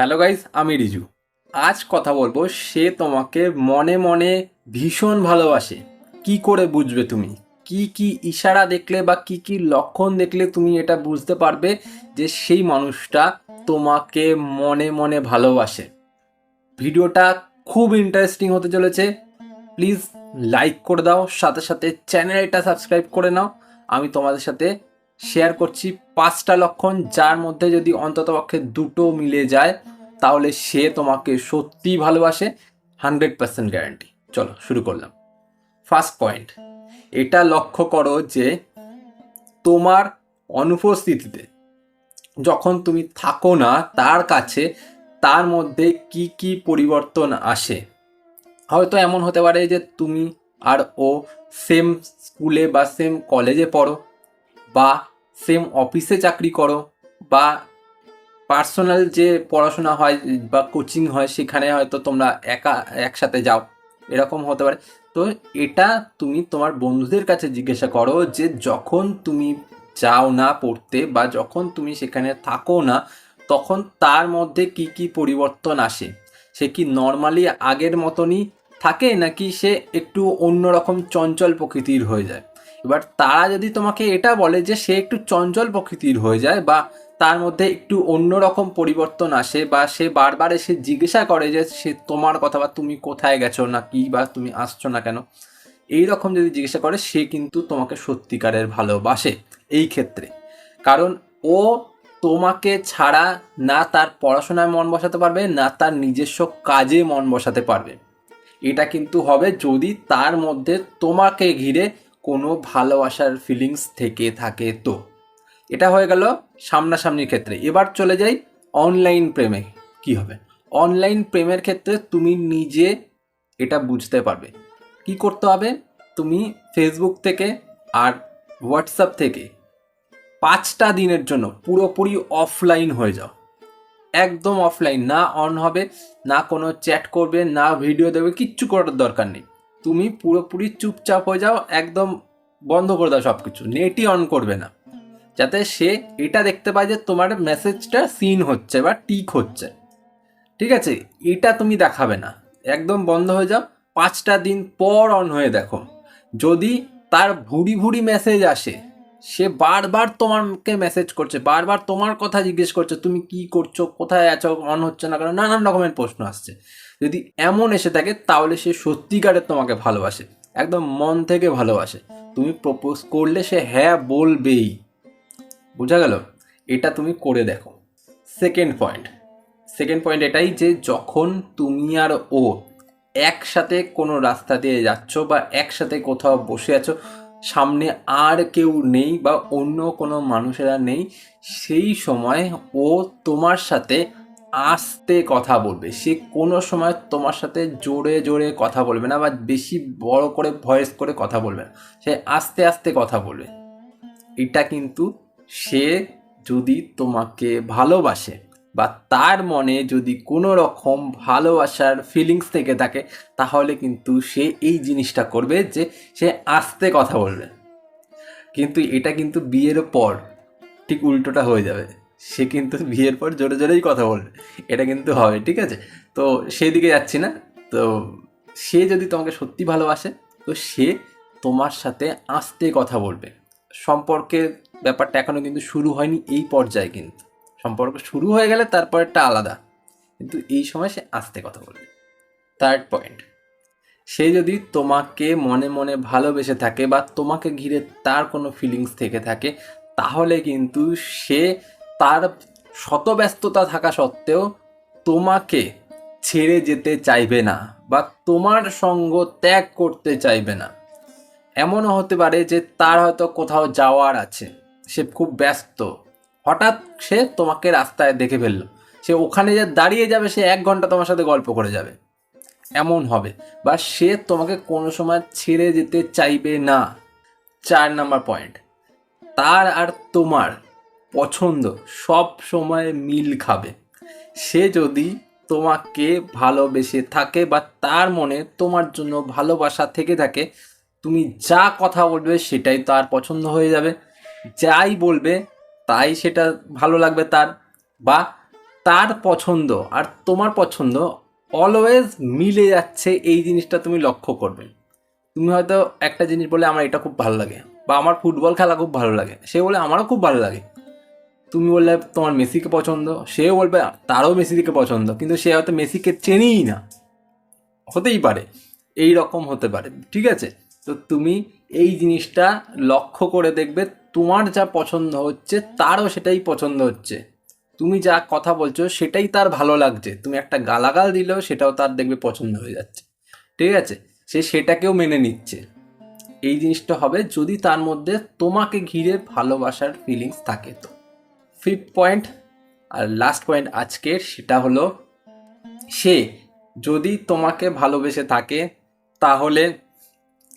Hello guys আমি রিজু। আজ কথা বলব সে তোমাকে মনে মনে ভীষণ ভালোবাসে। কি করে বুঝবে তুমি? কি কি ইশারা দেখলে বা কি কি লক্ষণ দেখলে তুমি এটা বুঝতে পারবে যে সেই মানুষটা তোমাকে মনে মনে ভালোবাসে। ভিডিওটা খুব ইন্টারেস্টিং হতে চলেছে। প্লিজ লাইক করে দাও, সাথে সাথে চ্যানেলটা সাবস্ক্রাইব করে নাও। আমি তোমাদের সাথে শেয়ার করছি পাঁচটা লক্ষণ যার মধ্যে যদি অন্ততপক্ষে দুটো মিলে যায়, তাহলে সে তোমাকে সত্যিই ভালোবাসে হান্ড্রেড পার্সেন্ট গ্যারান্টি চলো, শুরু করলাম। ফার্স্ট পয়েন্ট এটা লক্ষ্য করো যে তোমার অনুপস্থিতিতে যখন তুমি থাকো না তার কাছে, তার মধ্যে কি কি পরিবর্তন আসে? হয়তো এমন হতে পারে যে তুমি আর ও সেম স্কুলে বা সেম কলেজে পড়ো বা সেম অফিসে চাকরি করো বা পার্সোনাল যে পড়াশোনা হয় বা কোচিং হয় সেখানে হয়তো তোমরা একা একসাথে যাও, এরকম হতে পারে। তো এটা তুমি তোমার বন্ধুদের কাছে জিজ্ঞাসা করো যে যখন তুমি যাও না পড়তে বা যখন তুমি সেখানে থাকো না, তখন তার মধ্যে কি কি পরিবর্তন আসে? সে কি নর্মালি আগের মতনই থাকে নাকি সে একটু অন্যরকম চঞ্চল প্রকৃতির হয়ে যায়? এবার তারা যদি তোমাকে এটা বলে যে সে একটু চঞ্চল প্রকৃতির হয়ে যায় বা তার মধ্যে একটু অন্যরকম পরিবর্তন আসে বা সে বারবার এসে জিজ্ঞাসা করে যে সে তোমার কথা বা তুমি কোথায় গেছো না কি বা তুমি আসছো না কেন, এই রকম যদি জিজ্ঞাসা করে, সে কিন্তু তোমাকে সত্যিকারের ভালোবাসে এই ক্ষেত্রে। কারণ ও তোমাকে ছাড়া না তার পড়াশোনায় মন বসাতে পারবে, না তার নিজস্ব কাজে মন বসাতে পারবে। এটা কিন্তু হবে যদি তার মধ্যে তোমাকে ঘিরে কোনো ভালোবাসার ফিলিংস থেকে থাকে তো। এটা হয়ে গেল সামনাসামনির ক্ষেত্রে। এবার চলে যাই অনলাইন প্রেমে। কি হবে? অনলাইন প্রেমের ক্ষেত্রে তুমি নিজে এটা বুঝতে পারবে। কি করতে হবে? তুমি ফেসবুক থেকে আর হোয়াটসঅ্যাপ থেকে পাঁচটা দিনের জন্য পুরোপুরি অফলাইন হয়ে যাও। একদম অফলাইন না অন হবে, না কোনো চ্যাট করবে, না ভিডিও দেবে কিচ্ছু করার দরকার নেই। তুমি পুরোপুরি চুপচাপ হয়ে যাও, একদম বন্ধ করে দাও সব কিছু নেটই অন করবে না। যাতে সে এটা দেখতে পায় যে তোমার মেসেজটা সিন হচ্ছে বা টিক হচ্ছে। ঠিক আছে? এটা তুমি দেখাবে না। একদম বন্ধ হয়ে যাও। পাঁচটা দিন পর অন হয়ে দেখো। যদি তার ভুড়ি ভুড়ি মেসেজ আসে, সে বারবার তোমাকে মেসেজ করছে, বারবার তোমার কথা জিজ্ঞেস করছে, তুমি কি করছ? কোথায় আছো? অন হচ্ছে না কারণ নানান রকমের প্রশ্ন আসছে। যদি এমন এসে থাকে, তাহলে সে সত্যিকারের তোমাকে ভালোবাসে। একদম মন থেকে ভালোবাসে। তুমি প্রপোজ করলে সে হ্যাঁ বলবেই। বোঝা গেল? এটা তুমি করে দেখো। সেকেন্ড পয়েন্ট সেকেন্ড পয়েন্ট এটাই যে যখন তুমি আর ও একসাথে কোনো রাস্তা দিয়ে যাচ্ছ বা একসাথে কোথাও বসে আছো, সামনে আর কেউ নেই বা অন্য কোনো মানুষেরা নেই, সেই সময় ও তোমার সাথে আস্তে কথা বলবে। সে কোনো সময় তোমার সাথে জোরে জোরে কথা বলবে না বা বেশি বড় করে ভয়েস করে কথা বলবে না। সে আস্তে আস্তে কথা বলবে। এটা কিন্তু সে যদি তোমাকে ভালোবাসে বা তার মনে যদি কোনো রকম ভালোবাসার ফিলিংস থেকে থাকে, তাহলে কিন্তু সে এই জিনিসটা করবে যে সে আস্তে কথা বলবে। কিন্তু এটা কিন্তু বিয়ের পর ঠিক উল্টোটা হয়ে যাবে। সে কিন্তু বিয়ের পর জোরে জোরেই কথা বলবে। এটা কিন্তু হবে ঠিক আছে? তো সেই দিকে যাচ্ছি না। তো সে যদি তোমাকে সত্যি ভালোবাসে, তো সে তোমার সাথে আস্তে কথা বলবে। সম্পর্কের ব্যাপারটা এখনও কিন্তু শুরু হয়নি এই পর্যায়ে কিন্তু। সম্পর্ক শুরু হয়ে গেলে তারপরেরটা আলাদা। কিন্তু এই সময় সে আস্তে কথা বলবে। থার্ড পয়েন্ট সে যদি তোমাকে মনে মনে ভালোবেসে থাকে বা তোমাকে ঘিরে তার কোনো ফিলিংস থেকে থাকে, তাহলে কিন্তু সে তার শত ব্যস্ততা থাকা সত্ত্বেও তোমাকে ছেড়ে যেতে চাইবে না বা তোমার সঙ্গ ত্যাগ করতে চাইবে না। এমনও হতে পারে যে তার হয়তো কোথাও যাওয়ার আছে। সে খুব ব্যস্ত। হঠাৎ সে তোমাকে রাস্তায় দেখে ফেলল। সে ওখানে যে দাঁড়িয়ে যাবে, সে এক ঘণ্টা তোমার সাথে গল্প করে যাবে। এমন হবে বা সে তোমাকে কোনো সময় ছেড়ে যেতে চাইবে না। চার নাম্বার পয়েন্ট। তার আর তোমার পছন্দ, সব সময় মিল খাবে। সে যদি তোমাকে ভালোবেসে থাকে বা তার মনে তোমার জন্য ভালোবাসা থেকে থাকে, তুমি যা কথা বলবে সেটাই তার পছন্দ হয়ে যাবে। যাই বলবে, তাই সেটা ভালো লাগবে তার বা তার পছন্দ আর তোমার পছন্দ অলওয়েজ মিলে যাচ্ছে এই জিনিসটা তুমি লক্ষ্য করবে। তুমি হয়তো একটা জিনিস বলে, আমার এটা খুব ভালো লাগে বা আমার ফুটবল খেলা খুব ভালো লাগে সে বলে, আমারও খুব ভালো লাগে তুমি বললে তোমার মেসিকে পছন্দ, সেও বলবে তারও মেসিকে পছন্দ, কিন্তু সে হয়তো মেসিকে চেনেই না। হতেই পারে, এই রকম হতে পারে, ঠিক আছে? তো তুমি এই জিনিসটা লক্ষ্য করে দেখবে, তোমার যা পছন্দ হচ্ছে, তারও সেটাই পছন্দ হচ্ছে। তুমি যা কথা বলছো, সেটাই তার ভালো লাগছে। তুমি একটা গালাগাল দিলেও সেটাও তার দেখবে পছন্দ হয়ে যাচ্ছে। ঠিক আছে? সে সেটাকেও মেনে নিচ্ছে। এই জিনিসটা হবে যদি তার মধ্যে তোমাকে ঘিরে ভালোবাসার ফিলিংস থাকে তো। ফিফথ পয়েন্ট আর লাস্ট পয়েন্ট আজকের, সেটা হলো সে যদি তোমাকে ভালোবেসে থাকে, তাহলে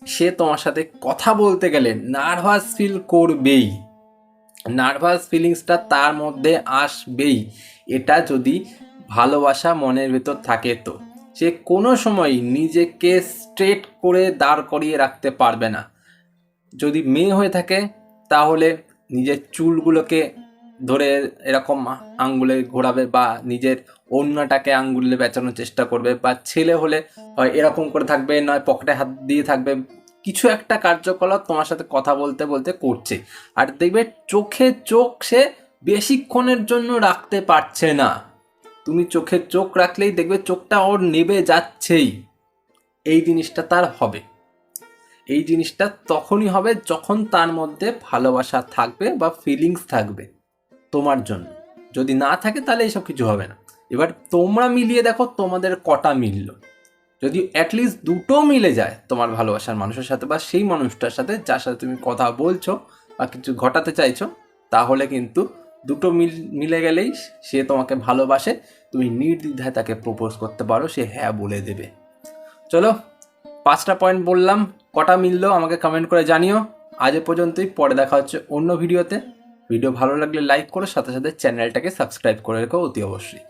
সে তোমার সাথে কথা বলতে গেলে নার্ভাস ফিল করবেই। নার্ভাস ফিলিংসটা তার মধ্যে আসবেই। এটা যদি ভালোবাসা মনের ভেতর থাকে তো। সে কোনো সময় নিজেকে স্ট্রেট করে দাঁড় করিয়ে রাখতে পারবে না। যদি মেয়ে হয়ে থাকে, তাহলে নিজের চুলগুলোকে ধরে এরকম আঙ্গুলে ঘোরাবে বা নিজের অন্যটাকে আঙ্গুলে বেচানোর চেষ্টা করবে বা ছেলে হলে হয় এরকম করে থাকবে নয় পকেটে হাত দিয়ে থাকবে। কিছু একটা কার্যকলাপ তোমার সাথে কথা বলতে বলতে করছে। আর দেখবে চোখে চোখ সে বেশিক্ষণের জন্য রাখতে পারছে না। তুমি চোখে চোখ রাখলেই দেখবে চোখটা ওর নেবে যাচ্ছেই। এই জিনিসটা তার হবে। এই জিনিসটা তখনই হবে যখন তার মধ্যে ভালোবাসা থাকবে বা ফিলিংস থাকবে। তোমার জন্য। যদি না থাকে তাহলে এইসব কিছু হবে না। এবার তোমরা মিলিয়ে দেখো তোমাদের কটা মিলল। যদি অ্যাটলিস্ট দুটো মিলে যায় তোমার ভালোবাসার মানুষের সাথে বা সেই মানুষটার সাথে যার সাথে তুমি কথা বলছো বা কিছু ঘটাতে চাইছো, তাহলে কিন্তু দুটো মিল, মিলে গেলেই সে তোমাকে ভালোবাসে, তুমি নির্দ্বিধায় তাকে প্রপোজ করতে পারো, সে হ্যাঁ বলে দেবে। চলো, পাঁচটা পয়েন্ট বললাম, কটা মিললো আমাকে কমেন্ট করে জানিও। আজ পর্যন্তই, পরে দেখা হচ্ছে অন্য ভিডিওতে ভিডিও ভালো লাগলে লাইক করো সাথে সাথে চ্যানেলটাকে সাবস্ক্রাইব করে রেখো অতি অবশ্যই।